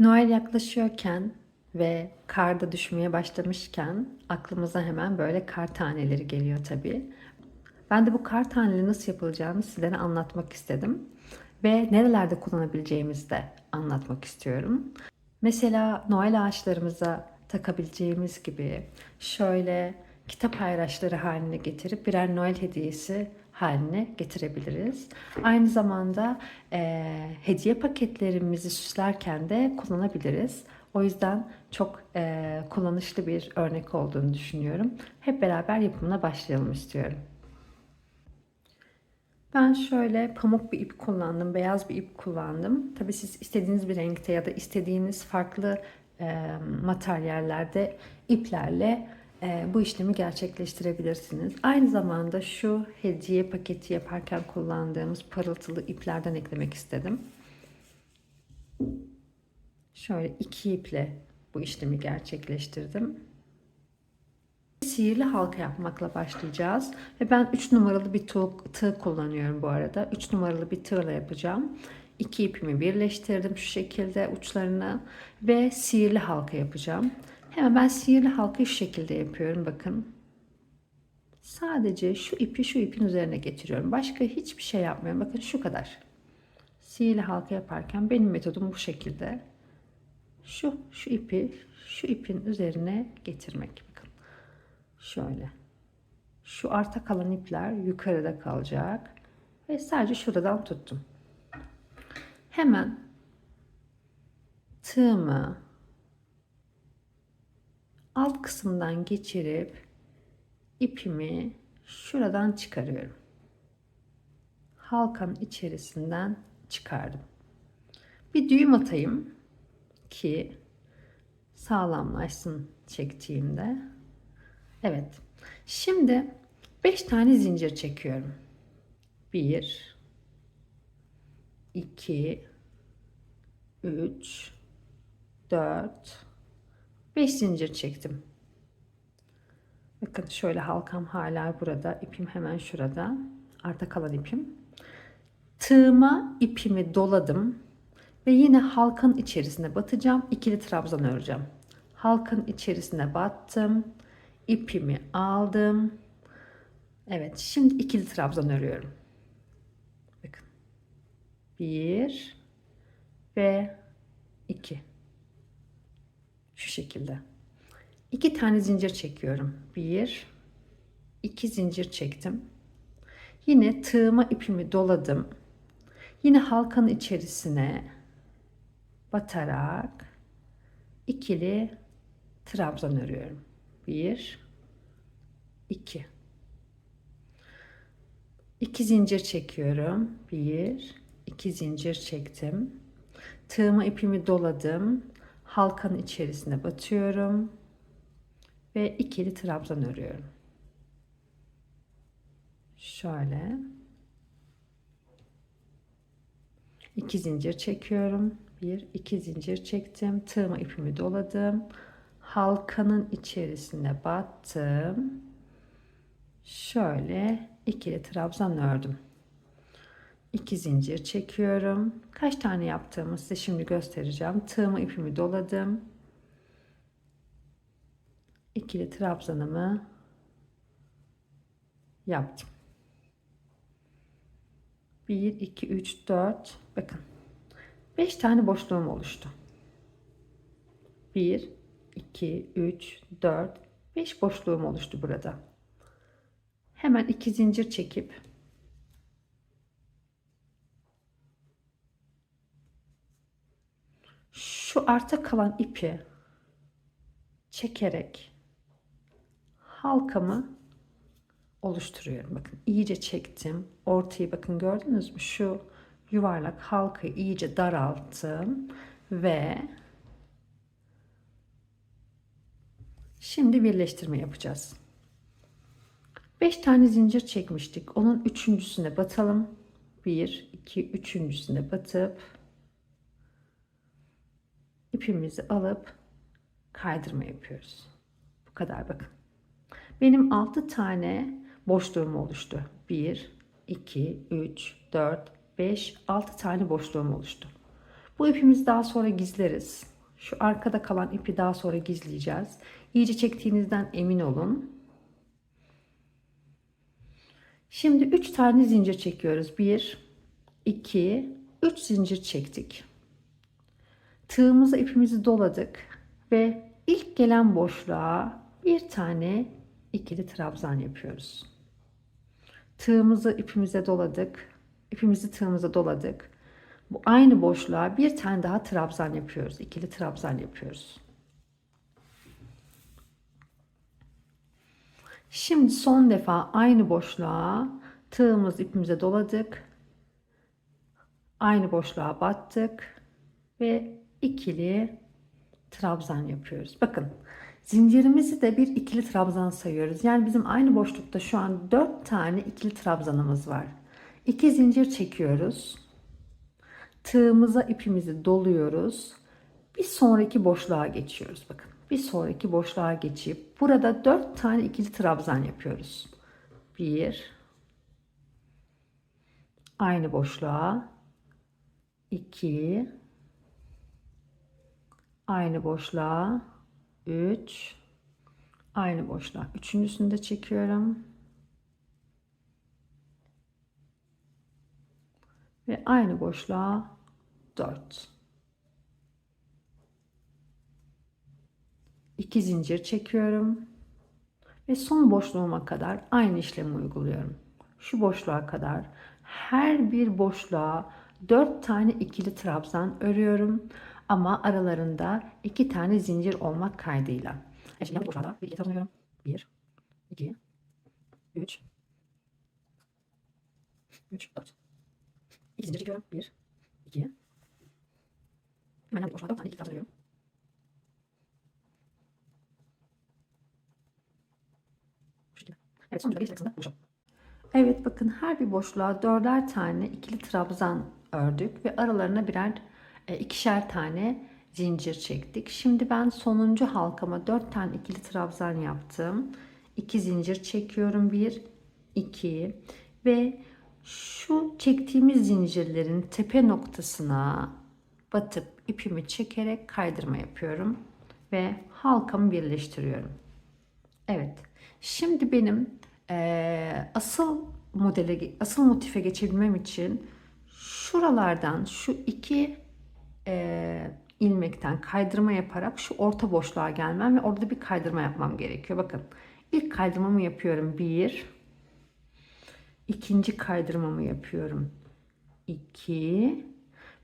Noel yaklaşıyorken ve kar da düşmeye başlamışken aklımıza hemen böyle kar taneleri geliyor tabii. Ben de bu kar taneleri nasıl yapılacağını sizlere anlatmak istedim. Ve nerelerde kullanabileceğimizi de anlatmak istiyorum. Mesela Noel ağaçlarımıza takabileceğimiz gibi şöyle kitap ayraçları haline getirip birer Noel hediyesi haline getirebiliriz. Aynı zamanda e, hediye paketlerimizi süslerken de kullanabiliriz. O yüzden çok e, kullanışlı bir örnek olduğunu düşünüyorum. Hep beraber yapımına başlayalım istiyorum. Ben şöyle pamuk bir ip kullandım, beyaz bir ip kullandım. Tabii siz istediğiniz bir renkte ya da istediğiniz farklı e, materyallerde iplerle bu işlemi gerçekleştirebilirsiniz. Aynı zamanda şu hediye paketi yaparken kullandığımız parıltılı iplerden eklemek istedim. Şöyle iki iple bu işlemi gerçekleştirdim. Sihirli halka yapmakla başlayacağız. Ve ben 3 numaralı bir tığ, tığ kullanıyorum bu arada. 3 numaralı bir tığla yapacağım. İki ipimi birleştirdim şu şekilde uçlarına ve sihirli halka yapacağım. Hemen ben sihirli halkayı şu şekilde yapıyorum bakın. Sadece şu ipi şu ipin üzerine getiriyorum. Başka hiçbir şey yapmıyorum. Bakın şu kadar. Sihirli halka yaparken benim metodum bu şekilde. Şu şu ipi şu ipin üzerine getirmek. Bakın. Şöyle. Şu arta kalan ipler yukarıda kalacak. Ve sadece şuradan tuttum. Hemen tığımı alt kısımdan geçirip ipimi şuradan çıkarıyorum. Halkanın içerisinden çıkardım. Bir düğüm atayım ki sağlamlaşsın çektiğimde. Evet. Şimdi 5 tane zincir çekiyorum. 1 2 3 4 5 zincir çektim. Bakın şöyle halkam hala burada. ipim hemen şurada. Arta kalan ipim. Tığıma ipimi doladım. Ve yine halkanın içerisine batacağım. İkili trabzan öreceğim. Halkanın içerisine battım. ipimi aldım. Evet şimdi ikili trabzan örüyorum. Bakın. Bir ve iki. Şekilde. İki tane zincir çekiyorum. Bir, iki zincir çektim. Yine tığıma ipimi doladım. Yine halkanın içerisine batarak ikili trabzan örüyorum. Bir, iki. İki zincir çekiyorum. Bir, iki zincir çektim. Tığıma ipimi doladım halkanın içerisine batıyorum ve ikili trabzan örüyorum. Şöyle iki zincir çekiyorum. Bir, iki zincir çektim. Tığıma ipimi doladım. Halkanın içerisine battım. Şöyle ikili trabzan ördüm. 2 zincir çekiyorum. Kaç tane yaptığımı size şimdi göstereceğim. Tığımı ipimi doladım. İkili trabzanımı yaptım. 1 2 3 4 bakın. 5 tane boşluğum oluştu. 1 2 3 4 5 boşluğum oluştu burada. Hemen iki zincir çekip şu arta kalan ipi çekerek halkamı oluşturuyorum. Bakın iyice çektim. Ortayı bakın gördünüz mü? Şu yuvarlak halkayı iyice daralttım ve şimdi birleştirme yapacağız. 5 tane zincir çekmiştik. Onun üçüncüsüne batalım. 1, 2, üçüncüsüne batıp ipimizi alıp kaydırma yapıyoruz. Bu kadar bakın. Benim 6 tane boşluğum oluştu. 1, 2, 3, 4, 5, 6 tane boşluğum oluştu. Bu ipimizi daha sonra gizleriz. Şu arkada kalan ipi daha sonra gizleyeceğiz. İyice çektiğinizden emin olun. Şimdi 3 tane zincir çekiyoruz. 1, 2, 3 zincir çektik. Tığımıza ipimizi doladık ve ilk gelen boşluğa bir tane ikili trabzan yapıyoruz. Tığımızı ipimize doladık. İpimizi tığımıza doladık. Bu aynı boşluğa bir tane daha trabzan yapıyoruz. İkili trabzan yapıyoruz. Şimdi son defa aynı boşluğa tığımız ipimize doladık. Aynı boşluğa battık ve ikili trabzan yapıyoruz. Bakın zincirimizi de bir ikili trabzan sayıyoruz. Yani bizim aynı boşlukta şu an 4 tane ikili trabzanımız var. 2 zincir çekiyoruz. Tığımıza ipimizi doluyoruz. Bir sonraki boşluğa geçiyoruz. Bakın bir sonraki boşluğa geçip burada 4 tane ikili trabzan yapıyoruz. 1 aynı boşluğa 2 aynı boşluğa. 3 aynı boşluğa. Üçüncüsünü de çekiyorum. Ve aynı boşluğa 4 2 zincir çekiyorum. Ve son boşluğuma kadar aynı işlemi uyguluyorum. Şu boşluğa kadar her bir boşluğa 4 tane ikili trabzan örüyorum ama aralarında 2 tane zincir olmak kaydıyla. Evet, şimdi yanlış boşluğa bir trabzan örüyorum. 1 2 3 3 4 2 zincir çekiyorum. 1 2 Hemen yanlış boşluğa 4 tane. Bu şekilde. Evet sonuçta bir kısımda buluşalım. Evet bakın her bir boşluğa dörder tane ikili trabzan ördük ve aralarına birer e, ikişer tane zincir çektik. Şimdi ben sonuncu halkama dört tane ikili trabzan yaptım. İki zincir çekiyorum. Bir, iki ve şu çektiğimiz zincirlerin tepe noktasına batıp ipimi çekerek kaydırma yapıyorum ve halkamı birleştiriyorum. Evet. Şimdi benim e, asıl modele, asıl motife geçebilmem için şuralardan şu iki e, ilmekten kaydırma yaparak şu orta boşluğa gelmem ve orada bir kaydırma yapmam gerekiyor. Bakın ilk kaydırmamı yapıyorum. Bir. ikinci kaydırmamı yapıyorum. iki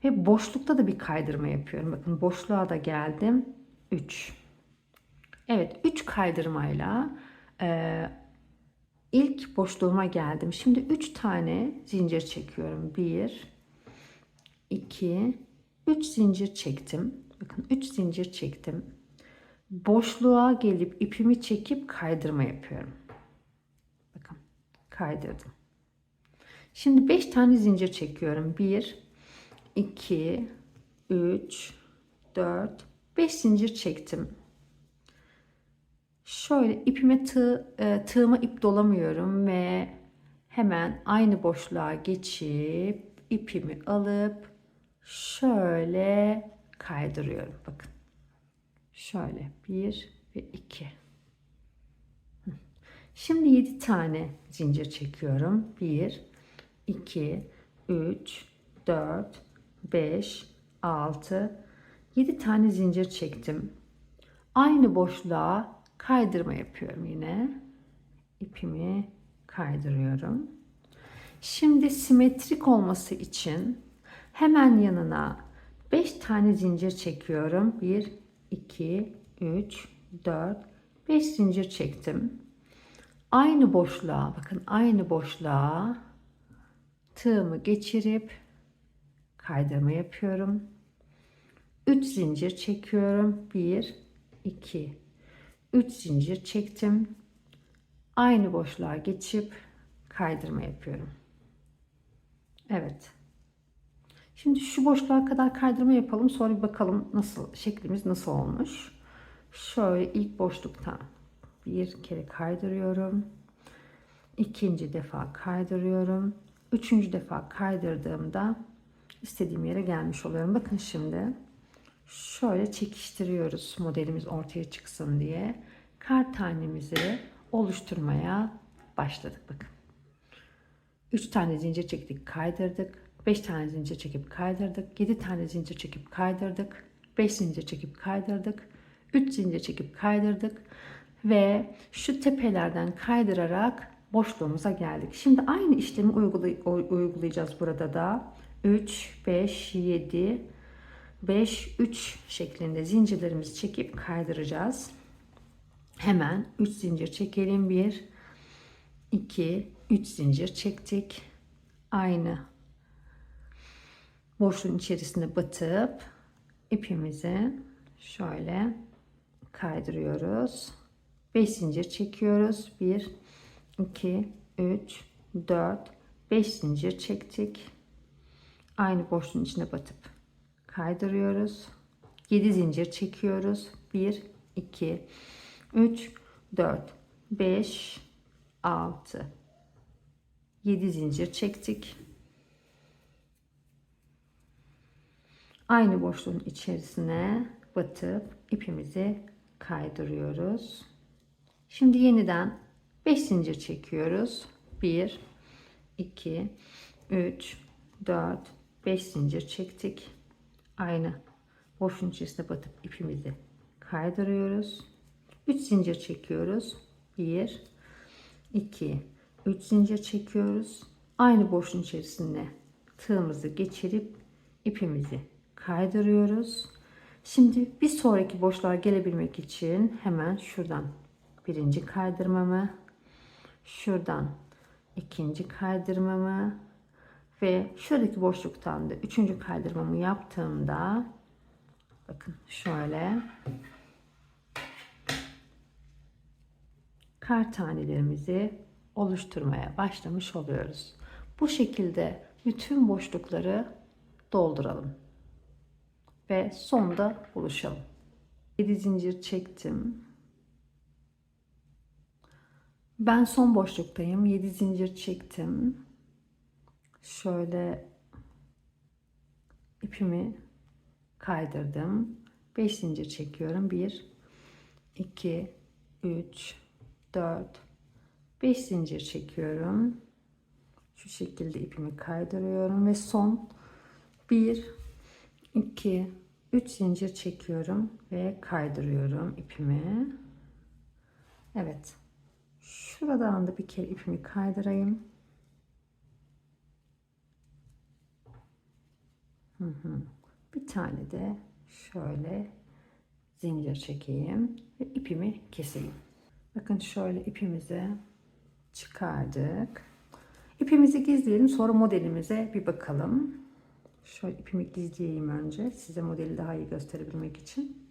Ve boşlukta da bir kaydırma yapıyorum. Bakın boşluğa da geldim. Üç. Evet 3 kaydırmayla e, ilk boşluğuma geldim. Şimdi 3 tane zincir çekiyorum. 1 2 3 zincir çektim. Bakın 3 zincir çektim. Boşluğa gelip ipimi çekip kaydırma yapıyorum. Bakın kaydırdım. Şimdi 5 tane zincir çekiyorum. 1 2 3 4 5 zincir çektim. Şöyle ipime tığ, e, tığıma ip dolamıyorum ve hemen aynı boşluğa geçip ipimi alıp şöyle kaydırıyorum. Bakın. Şöyle bir ve iki. Şimdi 7 tane zincir çekiyorum. 1 2 3 4 5 6 7 tane zincir çektim. Aynı boşluğa kaydırma yapıyorum yine. İpimi kaydırıyorum. Şimdi simetrik olması için hemen yanına 5 tane zincir çekiyorum. 1 2 3 4 5 zincir çektim. Aynı boşluğa bakın aynı boşluğa tığımı geçirip kaydırma yapıyorum. 3 zincir çekiyorum. 1 2 3 zincir çektim. Aynı boşluğa geçip kaydırma yapıyorum. Evet. Şimdi şu boşluğa kadar kaydırma yapalım. Sonra bir bakalım nasıl şeklimiz nasıl olmuş. Şöyle ilk boşluktan bir kere kaydırıyorum. İkinci defa kaydırıyorum. Üçüncü defa kaydırdığımda istediğim yere gelmiş oluyorum. Bakın şimdi şöyle çekiştiriyoruz modelimiz ortaya çıksın diye. Kar tanemizi oluşturmaya başladık bakın. 3 tane zincir çektik kaydırdık. 5 tane zincir çekip kaydırdık. 7 tane zincir çekip kaydırdık. 5 zincir çekip kaydırdık. 3 zincir çekip kaydırdık. Ve şu tepelerden kaydırarak boşluğumuza geldik. Şimdi aynı işlemi uygulay- uygulayacağız burada da. 3, 5, 7, 5, 3 şeklinde zincirlerimizi çekip kaydıracağız. Hemen 3 zincir çekelim. 1, 2, 3 zincir çektik. Aynı boşluğun içerisine batıp ipimizi şöyle kaydırıyoruz. 5 zincir çekiyoruz. 1, 2, 3, 4, 5 zincir çektik. Aynı boşluğun içine batıp kaydırıyoruz. 7 zincir çekiyoruz. 1, 2, 3, 4, 5, 6, 7 zincir çektik. Aynı boşluğun içerisine batıp ipimizi kaydırıyoruz. Şimdi yeniden 5 zincir çekiyoruz. 1 2 3 4 5 zincir çektik. Aynı boşluğun içerisine batıp ipimizi kaydırıyoruz. 3 zincir çekiyoruz. 1 2 3 zincir çekiyoruz. Aynı boşluğun içerisine tığımızı geçirip ipimizi kaydırıyoruz. Şimdi bir sonraki boşluğa gelebilmek için hemen şuradan birinci kaydırmamı, şuradan ikinci kaydırmamı ve şuradaki boşluktan da üçüncü kaydırmamı yaptığımda bakın şöyle kar tanelerimizi oluşturmaya başlamış oluyoruz. Bu şekilde bütün boşlukları dolduralım. Ve sonda buluşalım. 7 zincir çektim. Ben son boşluktayım. 7 zincir çektim. Şöyle ipimi kaydırdım. 5 zincir çekiyorum. 1 2 3 4 5 zincir çekiyorum. Şu şekilde ipimi kaydırıyorum ve son 1 2 3 zincir çekiyorum ve kaydırıyorum ipimi. Evet. Şuradan da bir kere ipimi kaydırayım. Hı hı. Bir tane de şöyle zincir çekeyim ve ipimi keseyim. Bakın şöyle ipimizi çıkardık. İpimizi gizleyelim sonra modelimize bir bakalım. Şöyle ipimi gizleyeyim önce size modeli daha iyi gösterebilmek için.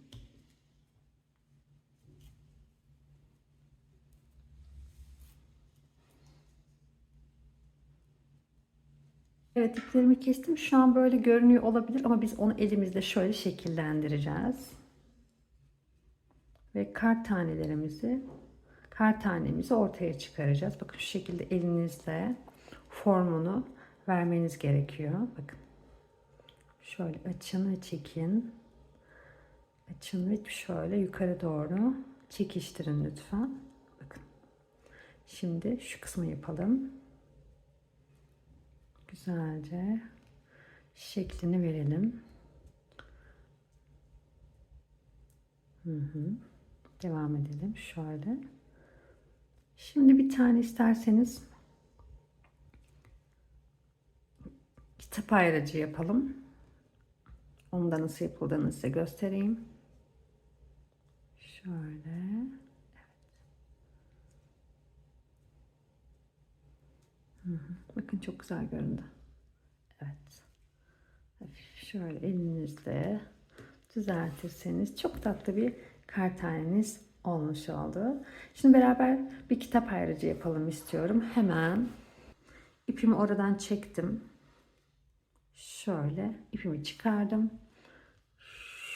Evet iplerimi kestim. Şu an böyle görünüyor olabilir ama biz onu elimizde şöyle şekillendireceğiz. Ve kar tanelerimizi kar tanemizi ortaya çıkaracağız. Bakın şu şekilde elinizle formunu vermeniz gerekiyor. Bakın. Şöyle açın çekin. Açın ve şöyle yukarı doğru çekiştirin lütfen. Bakın. Şimdi şu kısmı yapalım. Güzelce şeklini verelim. Hı hı. Devam edelim şöyle. Şimdi bir tane isterseniz kitap ayrıcı yapalım. Onu da nasıl yapıldığını size göstereyim. Şöyle. Evet. Bakın çok güzel göründü. Evet. Şöyle elinizle düzeltirseniz çok tatlı bir kar olmuş oldu. Şimdi beraber bir kitap ayrıcı yapalım istiyorum. Hemen ipimi oradan çektim. Şöyle ipimi çıkardım.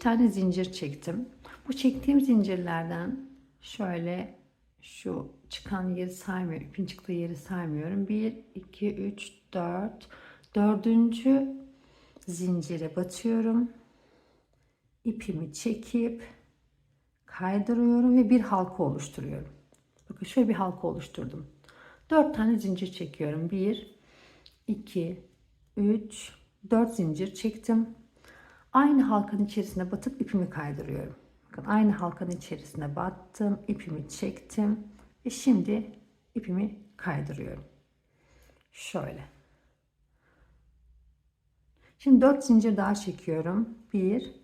tane zincir çektim. Bu çektiğim zincirlerden şöyle şu çıkan yeri saymıyorum. İpin çıktığı yeri saymıyorum. 1, 2, 3, 4. Dördüncü zincire batıyorum. İpimi çekip kaydırıyorum ve bir halka oluşturuyorum. Bakın şöyle bir halka oluşturdum. 4 tane zincir çekiyorum. 1, 2, 3, 4 zincir çektim. Aynı halkanın içerisine batıp ipimi kaydırıyorum. Bakın aynı halkanın içerisine battım, ipimi çektim ve şimdi ipimi kaydırıyorum. Şöyle. Şimdi 4 zincir daha çekiyorum. 1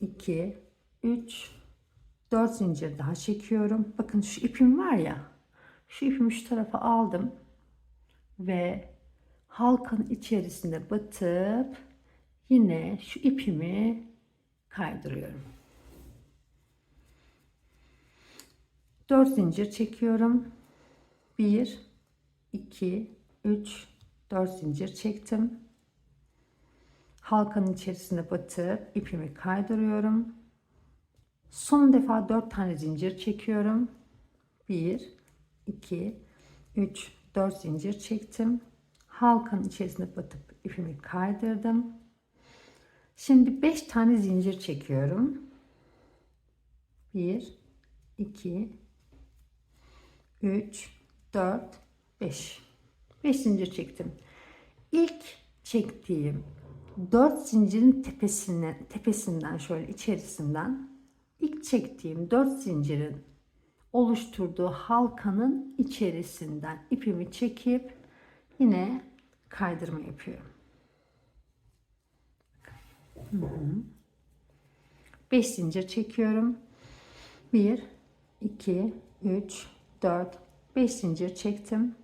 2 3 4 zincir daha çekiyorum. Bakın şu ipim var ya. Şu ipimi şu tarafa aldım ve halkanın içerisine batıp yine şu ipimi kaydırıyorum. 4 zincir çekiyorum. 1 2 3 4 zincir çektim. Halkanın içerisine batıp ipimi kaydırıyorum. Son defa 4 tane zincir çekiyorum. 1 2 3 4 zincir çektim. Halkanın içerisine batıp ipimi kaydırdım. Şimdi 5 tane zincir çekiyorum. 1 2 3 4 5 5 zincir çektim. İlk çektiğim 4 zincirin tepesinden tepesinden şöyle içerisinden ilk çektiğim 4 zincirin oluşturduğu halkanın içerisinden ipimi çekip yine kaydırma yapıyorum. 5 zincir çekiyorum. 1 2 3 4 5 zincir çektim.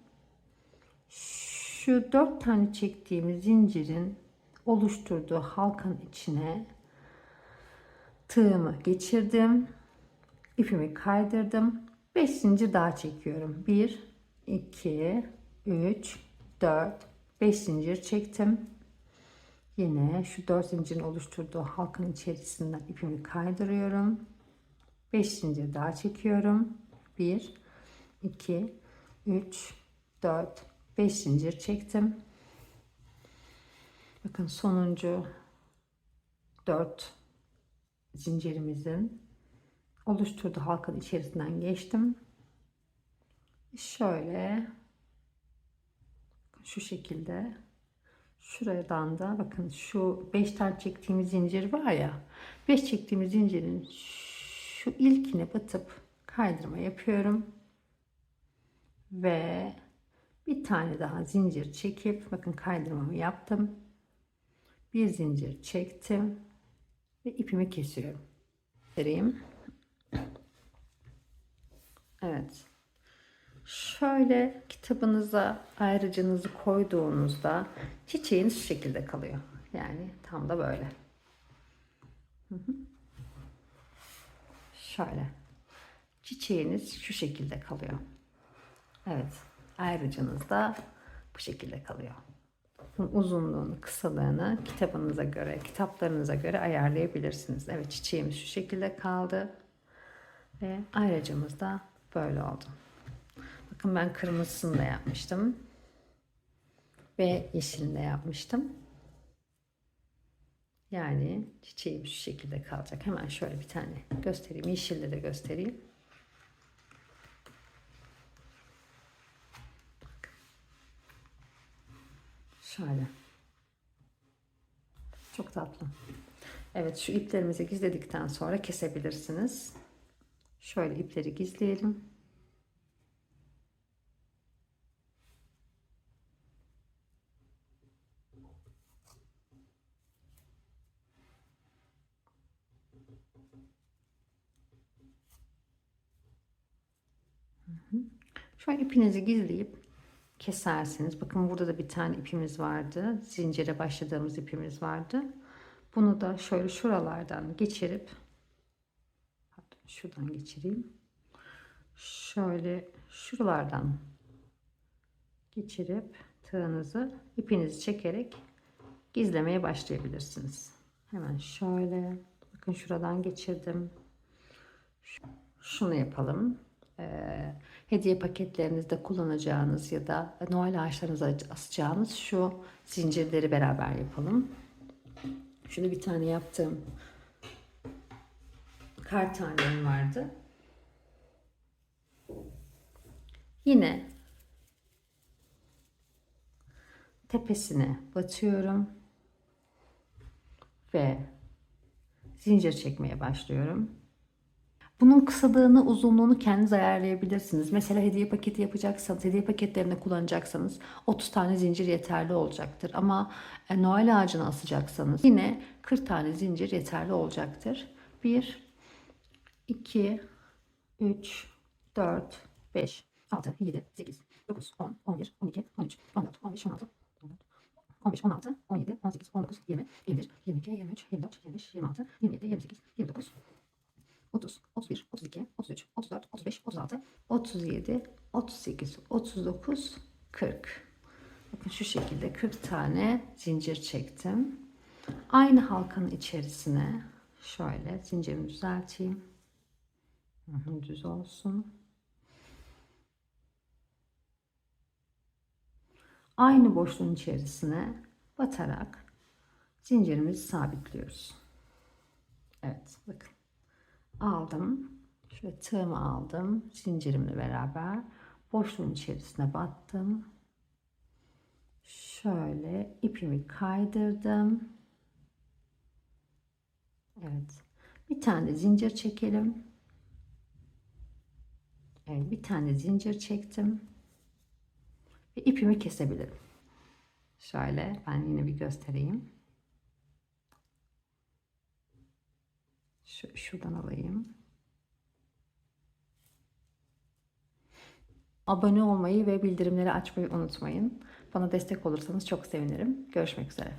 Şu 4 tane çektiğim zincirin oluşturduğu halkanın içine tığımı geçirdim. ipimi kaydırdım. 5 zincir daha çekiyorum. 1 2 3 4 5 zincir çektim. Yine şu 4 zincirin oluşturduğu halkanın içerisinden ipimi kaydırıyorum. 5 zincir daha çekiyorum. 1 2 3 4 5 zincir çektim. Bakın sonuncu 4 zincirimizin oluşturduğu halkanın içerisinden geçtim. Şöyle şu şekilde. Şuradan da bakın şu 5 tane çektiğimiz zincir var ya 5 çektiğimiz zincirin şu ilkine batıp kaydırma yapıyorum. Ve bir tane daha zincir çekip bakın kaydırmamı yaptım. Bir zincir çektim ve ipimi kesiyorum. Vereyim. Evet şöyle kitabınıza ayrıcınızı koyduğunuzda çiçeğiniz şu şekilde kalıyor yani tam da böyle şöyle çiçeğiniz şu şekilde kalıyor Evet. Ayrıcınız da bu şekilde kalıyor. Uzunluğunu, kısalığını kitabınıza göre, kitaplarınıza göre ayarlayabilirsiniz. Evet çiçeğimiz şu şekilde kaldı. Ve ayrıcımız da böyle oldu. Ben kırmızısını da yapmıştım. Ve yeşilini de yapmıştım. Yani çiçeğim şu şekilde kalacak. Hemen şöyle bir tane göstereyim. Yeşilde de göstereyim. Şöyle. Çok tatlı. Evet şu iplerimizi gizledikten sonra kesebilirsiniz. Şöyle ipleri gizleyelim. Şöyle ipinizi gizleyip kesersiniz. Bakın burada da bir tane ipimiz vardı. Zincire başladığımız ipimiz vardı. Bunu da şöyle şuralardan geçirip pardon, şuradan geçireyim. Şöyle şuralardan geçirip tığınızı ipinizi çekerek gizlemeye başlayabilirsiniz. Hemen şöyle bakın şuradan geçirdim. Şunu yapalım. Ee, hediye paketlerinizde kullanacağınız ya da Noel ağaçlarınıza asacağınız şu zincirleri beraber yapalım. Şunu bir tane yaptım. Kar tanem vardı. Yine tepesine batıyorum ve zincir çekmeye başlıyorum. Bunun kısalığını, uzunluğunu kendiniz ayarlayabilirsiniz. Mesela hediye paketi yapacaksanız, hediye paketlerinde kullanacaksanız 30 tane zincir yeterli olacaktır. Ama e, Noel ağacına asacaksanız yine 40 tane zincir yeterli olacaktır. 1, 2, 3, 4, 5, 6, 7, 8, 9, 10, 11, 12, 13, 14, 15, 16, 15, 16, 17, 18, 19, 20, 21, 22, 23, 24, 25, 26, 27, 28, 29, 30, 31, 32, 33, 34, 35, 36, 37, 38, 39, 40. Bakın şu şekilde 40 tane zincir çektim. Aynı halkanın içerisine şöyle zincirimi düzelteyim. Düz olsun. Aynı boşluğun içerisine batarak zincirimizi sabitliyoruz. Evet bakın aldım. Şöyle tığımı aldım. Zincirimle beraber boşluğun içerisine battım. Şöyle ipimi kaydırdım. Evet. Bir tane zincir çekelim. Evet, bir tane zincir çektim. Ve ipimi kesebilirim. Şöyle ben yine bir göstereyim. Şu, şuradan alayım. Abone olmayı ve bildirimleri açmayı unutmayın. Bana destek olursanız çok sevinirim. Görüşmek üzere.